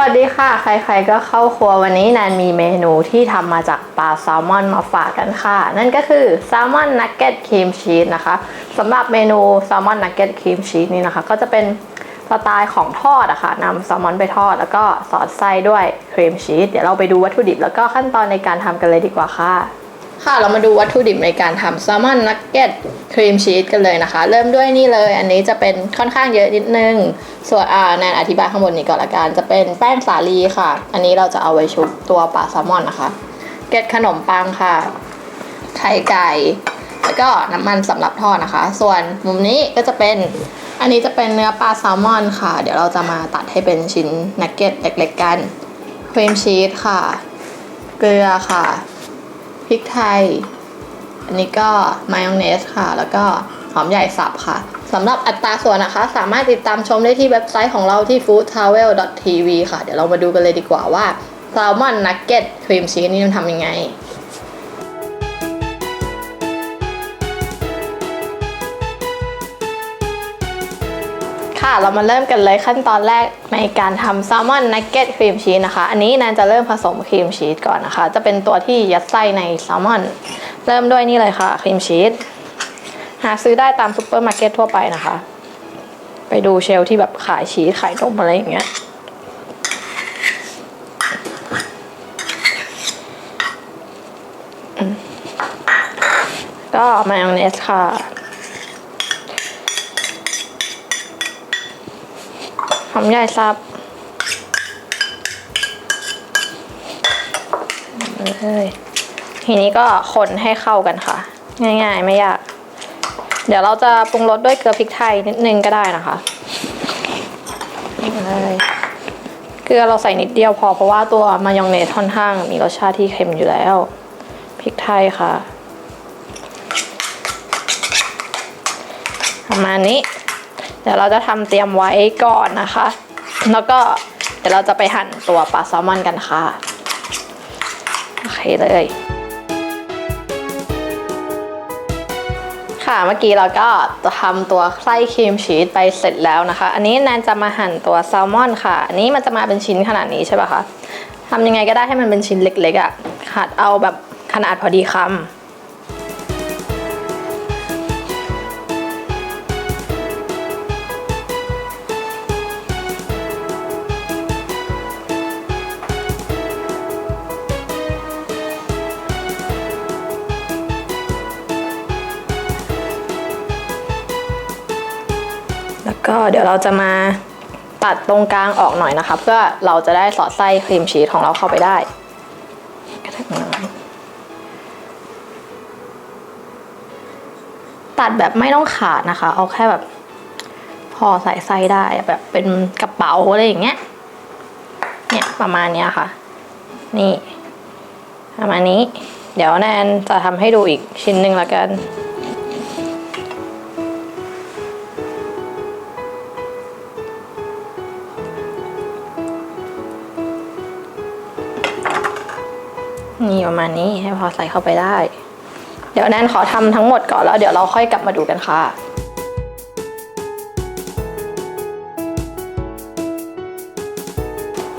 วัสดีค่ะ ใครๆก็เข้าครัววันนี้แนนมีเมนูที่ทำมาจากปลาแซลมอนมาฝากกันค่ะ นั่นก็คือแซลมอนนักเก็ตครีมชีสนะคะสำหรับเมนูแซลมอนนักเก็ตครีมชีสนี่นะคะ ก็จะเป็นสไตล์ของทอดอะค่ะนำแซลมอนไปทอด แล้วก็สอดไส้ด้วยครีมชีสเดี๋ยวเราไปดูวัตถุดิบแล้วก็ขั้นตอนในการทำกันเลยดีกว่าค่ะ ค่ะเรามาดูวัตถุดิบในการทำแซลมอนนักเก็ตครีมชีสกันเลยนะคะ เริ่มด้วยนี่เลย อันนี้จะเป็นค่อนข้างเยอะนิดนึง ส่วนอ่าแนนอธิบายข้างบนนี้ก่อนละกันจะเป็นแป้งสาลีค่ะ อันนี้เราจะเอาไว้ชุบตัวปลาแซลมอนนะคะ เกล็ดขนมปังค่ะไข่ไก่ แล้วก็น้ำมันสำหรับทอดนะคะ ส่วนมุมนี้ก็จะเป็นอันนี้จะเป็นเนื้อปลาแซลมอนค่ะ เดี๋ยวเราจะมาตัดให้เป็นชิ้นนักเก็ตเล็กๆกันครีมชีสค่ะ เกลือค่ะ พริกไทย อันนี้ก็มายองเนสค่ะ แล้วก็หอมใหญ่สับค่ะสำหรับอัตราส่วนนะคะ สามารถติดตามชมได้ที่เว็บไซต์ของเราที่ foodtravel.tv ค่ะ เดี๋ยวเรามาดูกันเลยดีกว่าว่าแซลมอนนักเก็ตครีมชีสนี่มันทำยังไง ค่ะ เรามาเริ่มกันเลยขั้นตอนแรกในการทำแซลมอนนักเก็ตครีมชีสนะคะ อันนี้แนนจะเริ่มผสมครีมชีสก่อนนะคะ จะเป็นตัวที่ยัดไส้ในแซลมอน เริ่มด้วยนี่เลยค่ะครีมชีส หาซื้อได้ตามซูเปอร์มาร์เก็ตทั่วไปนะคะ ไปดูเชลที่แบบขายชีสขายนมอะไรอย่างเงี้ยก็มายองเนสค่ะ อมใหญ่ซับเลยทีนี้ก็คนให้เข้ากันค่ะ ง่ายๆ ไม่ยาก เดี๋ยวเราจะปรุงรสด้วยเกลือพริกไทยนิดนึงก็ได้นะคะเกลือเราใส่นิดเดียวพอเพราะว่าตัวมายองเนสค่อนข้างมีรสชาติที่เค็มอยู่แล้วพริกไทยค่ะ ประมาณนี้ ดี๋ยวเราจะทำเตรียมไว้ก่อนนะคะ แล้วก็เดี๋ยวเราจะไปหั่นตัวปลาแซลมอนกันค่ะ โอเคเลย ค่ะเมื่อกี้เราก็ทำตัวไส้ครีมชีสไปเสร็จแล้วนะคะ อันนี้แนนจะมาหั่นตัวแซลมอนค่ะ อันนี้มันจะมาเป็นชิ้นขนาดนี้ใช่ป่ะคะทำยังไงก็ได้ให้มันเป็นชิ้นเล็กๆอะ่ะหัดเอาแบบขนาดพอดีคำ แล้วก็เดี๋ยวเราจะมาตัดตรงกลางออกหน่อยนะคะเพื่อเราจะได้สอดไส้ครีมชีสของเราเข้าไปได้ตัดแบบไม่ต้องขาดนะคะ เอาแค่แบบพอใส่ไส้ได้แบบเป็นกระเป๋าอะไรอย่างเงี้ย เนี่ยประมาณเนี้ยค่ะ นี่ประมาณนี้ เดี๋ยวแนนจะทำให้ดูอีกชิ้นหนึ่งละกัน ประมาณนี้ให้พอใส่เข้าไปได้ เดี๋ยวแนนขอทำทั้งหมดก่อนแล้วเดี๋ยวเราค่อยกลับมาดูกันค่ะ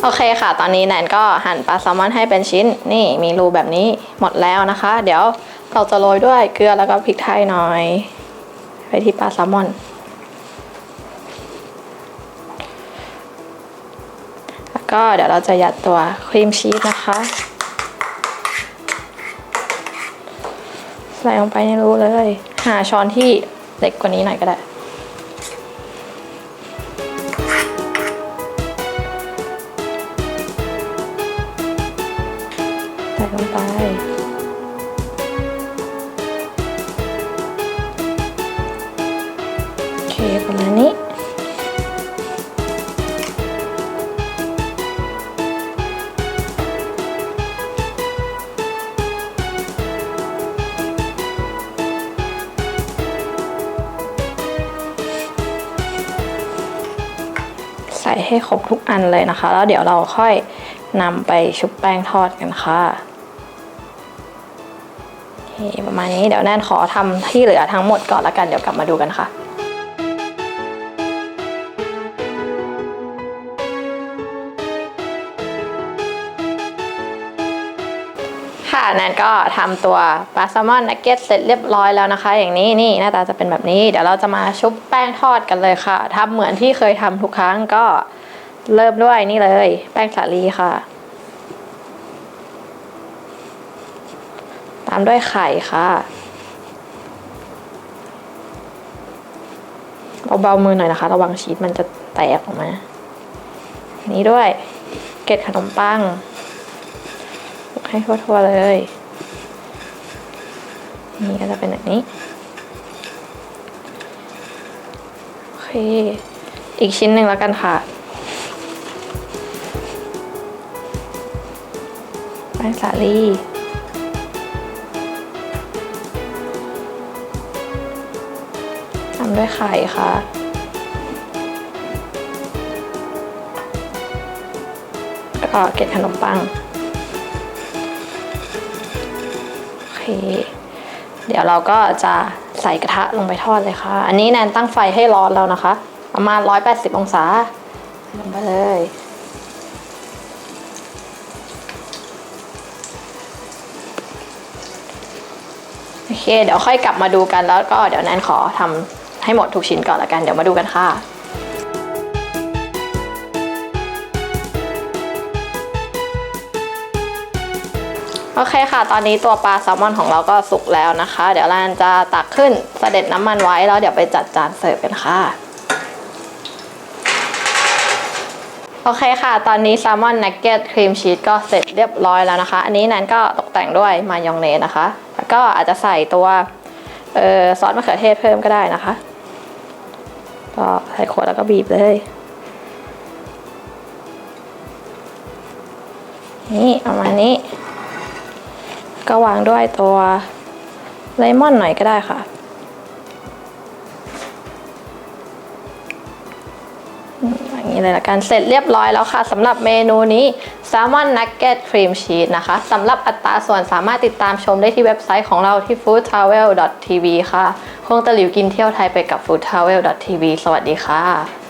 โอเคค่ะ ตอนนี้แนนก็หั่นปลาแซลมอนให้เป็นชิ้น นี่มีรูแบบนี้หมดแล้วนะคะ เดี๋ยวเราจะโรยด้วยเกลือแล้วก็พริกไทยหน่อย ไปที่ปลาแซลมอน แล้วก็เดี๋ยวเราจะยัดตัวครีมชีสนะคะ ใส่ลงไปในรูเลย หาช้อนที่เล็กกว่านี้หน่อยก็ได้ ใส่ลงไป โอเคประมาณนี้ ส่ให้ครบทุกอันเลยนะคะ แล้วเดี๋ยวเราค่อยนำไปชุบแป้งทอดกันค่ะประมาณนี้เดี๋ยวแนนขอทำที่เหลือทั้งหมดก่อนละกันเดี๋ยวกลับมาดูกันค่ะ แนนก็ทำตัวปลาแซลมอนนักเก็ตเสร็จเรียบร้อยแล้วนะคะ อย่างนี้นี่หน้าตาจะเป็นแบบนี้ เดี๋ยวเราจะมาชุบแป้งทอดกันเลยค่ะทำเหมือนที่เคยทำทุกครั้งก็เริ่มด้วยนี่เลย แป้งสาลีค่ะ ตามด้วยไข่ค่ะเบาๆมือหน่อยนะคะ ระวังชีสมันจะแตกออกมา นี้ด้วย เกล็ดขนมปัง ให้ทั่วๆเลย นี่ก็จะเป็นแบบนี้ โอเค อีกชิ้นหนึ่งแล้วกันค่ะแป้งสาลี่ทำด้วยไข่ค่ะแล้วก็เกล็ดขนมปัง เคเดี๋ยวเราก็จะใส่กระทะลงไปทอดเลยค่ะ อันนี้แนนตั้งไฟให้ร้อนแล้วนะคะ ประมาณ 180 องศาลงไปเลย โอเค เดี๋ยวค่อยกลับมาดูกันแล้วก็เดี๋ยวแนนขอทำให้หมดทุกชิ้นก่อนละกัน เดี๋ยวมาดูกันค่ะ โอเคค่ะ ตอนนี้ตัวปลาแซลมอนของเราก็สุกแล้วนะคะ เดี๋ยวแนนจะตักขึ้นเสด็จน้ำมันไว้แล้วเดี๋ยวไปจัดจานเสิร์ฟกันค่ะ โอเคค่ะ ตอนนี้แซลมอนนักเก็ตครีมชีสก็เสร็จเรียบร้อยแล้วนะคะ อันนี้แนนก็ตกแต่งด้วยมายองเนสนะคะ แล้วก็อาจจะใส่ตัวเออซอสมะเขือเทศเพิ่มก็ได้นะคะ ก็ใส่ขวดแล้วก็บีบเลย นี่ประมาณนี้ ก็วางด้วยตัวเลมอนหน่อยก็ได้ค่ะ อย่างนี้เลยละกันเสร็จเรียบร้อยแล้วค่ะสำหรับเมนูนี้ Salmon Nugget Cream Cheese นะคะสำหรับอัตราส่วนสามารถติดตามชมได้ที่เว็บไซต์ของเราที่ foodtravel.tv ค่ะ คงตะหลิวกินเที่ยวไทยไปกับ foodtravel.tv สวัสดีค่ะ